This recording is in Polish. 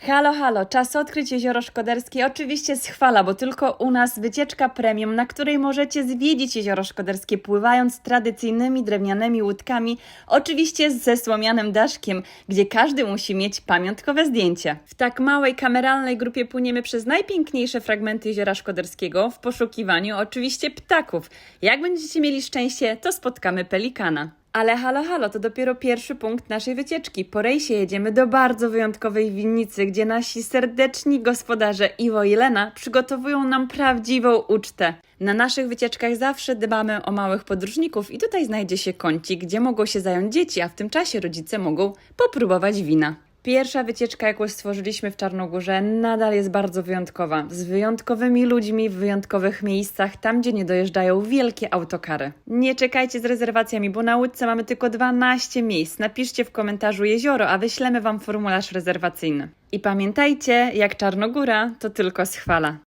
Halo, halo, czas odkryć jezioro Szkoderskie. Oczywiście z chwala, bo tylko u nas wycieczka premium, na której możecie zwiedzić jezioro Szkoderskie pływając tradycyjnymi drewnianymi łódkami, oczywiście ze słomianym daszkiem, gdzie każdy musi mieć pamiątkowe zdjęcie. W tak małej kameralnej grupie płyniemy przez najpiękniejsze fragmenty jeziora Szkoderskiego w poszukiwaniu oczywiście ptaków. Jak będziecie mieli szczęście, to spotkamy pelikana. Ale halo, halo, to dopiero pierwszy punkt naszej wycieczki. Po rejsie jedziemy do bardzo wyjątkowej winnicy, gdzie nasi serdeczni gospodarze Iwo i Lena przygotowują nam prawdziwą ucztę. Na naszych wycieczkach zawsze dbamy o małych podróżników i tutaj znajdzie się kącik, gdzie mogą się zająć dzieci, a w tym czasie rodzice mogą popróbować wina. Pierwsza wycieczka, jaką stworzyliśmy w Czarnogórze, nadal jest bardzo wyjątkowa. Z wyjątkowymi ludźmi w wyjątkowych miejscach, tam gdzie nie dojeżdżają wielkie autokary. Nie czekajcie z rezerwacjami, bo na łódce mamy tylko 12 miejsc. Napiszcie w komentarzu jezioro, a wyślemy Wam formularz rezerwacyjny. I pamiętajcie, jak Czarnogóra, to tylko schwala.